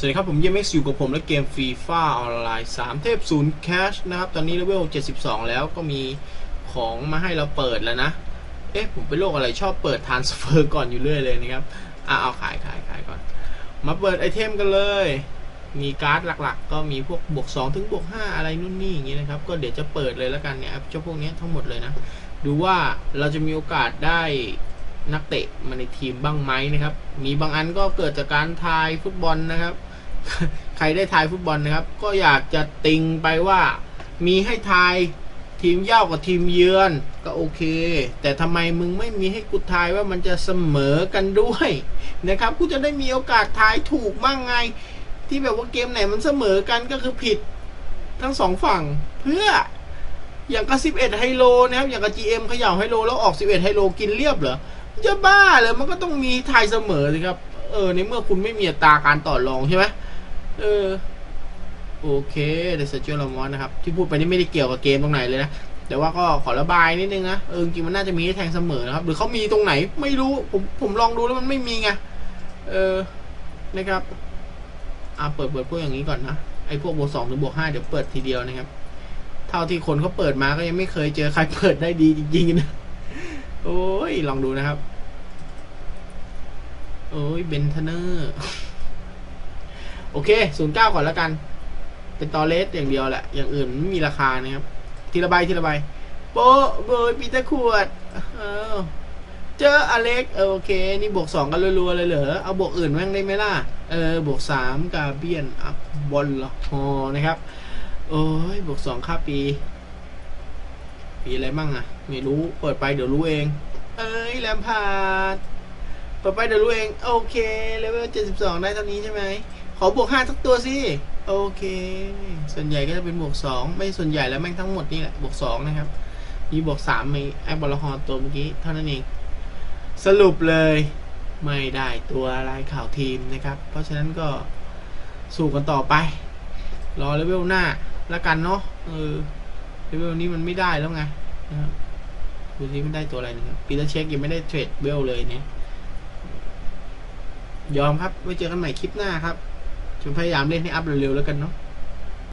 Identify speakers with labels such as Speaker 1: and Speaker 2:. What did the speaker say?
Speaker 1: สวัสดีครับ ผมเยมเอ็กซ์อยู่กับผมและเกมฟีฟ่าออนไลน์3เทพศูนย์แคชนะครับ ตอนนี้เลเวล 72 แล้วก็มีของมาให้เราเปิดแล้วนะ เอ๊ะ ผมเป็นโรคอะไรชอบเปิดทานสเฟอร์ก่อนอยู่เรื่อยเลยนะครับ อะ เอาขายขายขายก่อน มาเปิดไอเทมกันเลย มีการ์ดหลักๆ ก็มีพวกบวก 2 ถึงบวก 5 อะไรนู่นนี่อย่างงี้นะครับ ก็เดี๋ยวจะเปิดเลยแล้วกันเนี่ยเจ้าพวกนี้ทั้งหมดเลยนะ ดูว่าเราจะมีโอกาสได้นักเตะมาในทีมบ้างไหมนะครับ มีบางอันก็เกิดจากการทายฟุตบอลนะครับ ใครได้ทายฟุตบอลนะครับ ก็อยากจะติงไปว่ามีให้ทายทีมเย่ากับทีมเยือนก็โอเค แต่ทำไมมึงไม่มีให้กูทายว่ามันจะเสมอกันด้วยนะครับกูจะได้มีโอกาสทายถูกมั่งไง ที่แบบว่าเกมไหนมันเสมอกันก็คือผิดทั้งสองฝั่งเพื่ออย่างกับ11ไฮโลนะครับ อย่างกับ GM เขย่าไฮโลแล้วออก 11ไฮโลกินเรียบเหรอจะบ้าเลยมันก็ต้องมีทายเสมอสิครับ เออในเมื่อคุณไม่มีตาการต่อรองใช่ไหม เออ โอเคเดซเจอร์ลามอนนะครับ ที่พูดไปนี่ไม่ได้เกี่ยวกับเกมตรงไหนเลยนะ แต่ว่าก็ขอระบายนิดนึงนะ เออจริงมันน่าจะมีแทงเสมอนะครับ หรือเขามีตรงไหนไม่รู้ ผมผมลองดูแล้วมันไม่มีไง เออ นะครับ อ่าเปิดเปิดพวกอย่างนี้ก่อนนะ ไอ้พวกบวกสองหรือบวกห้าเดี๋ยวเปิดทีเดียวนะครับ เท่าที่คนเขาเปิดมาก็ยังไม่เคยเจอใครเปิดได้ดีจริงๆนะ โอ้ยลองดูนะครับ โอ้ยเบนเทเนอร์ โอเคศูนย์เก้าก่อนแล้วกัน เป็นตอเลสอย่างเดียวแหละ อย่างอื่นไม่มีราคานะครับ ทีละใบทีละใบ โปะเบยปีตอร์ขวด เออ เจออเล็กโอเค นี่บวกสองกันรัวๆเลยเหรอ เอาบวกอื่นแม่งได้ไหมล่ะ เออ บวกสามกาเบียนอัพบอลละฮอนะครับ โอ้ย บวกสองค่าปี ปีอะไรมั่งอะไม่รู้ เปิดไปเดี๋ยวรู้เอง เอ้ยแลมพาร์ดเปิดไปเดี๋ยวรู้เอง โอเค เลเวลเจ็ดสิบสองได้เท่านี้ใช่ไหม ขอบวกห้าสักตัวสิ โอเค ส่วนใหญ่ก็จะเป็นบวกสองไม่ส่วนใหญ่แล้วแม่งทั้งหมดนี่แหละบวกสองนะครับ มีบวกสามมีไอ้บอลฮอตัวเมื่อกี้เท่านั้นเอง สรุปเลยไม่ได้ตัวลายข่าวทีมนะครับ เพราะฉะนั้นก็สู้กันต่อไป รอเลเวลหน้าแล้วกันเนาะเออเลเวลนี้มันไม่ได้แล้วไงนะครับดูสิมันได้ตัวอะไรนะครับปีเตอร์เช็คยังไม่ได้เทรดเวลเลยเนี่ยยอมครับไว้เจอกันใหม่คลิปหน้าครับ ผมพยายามเล่น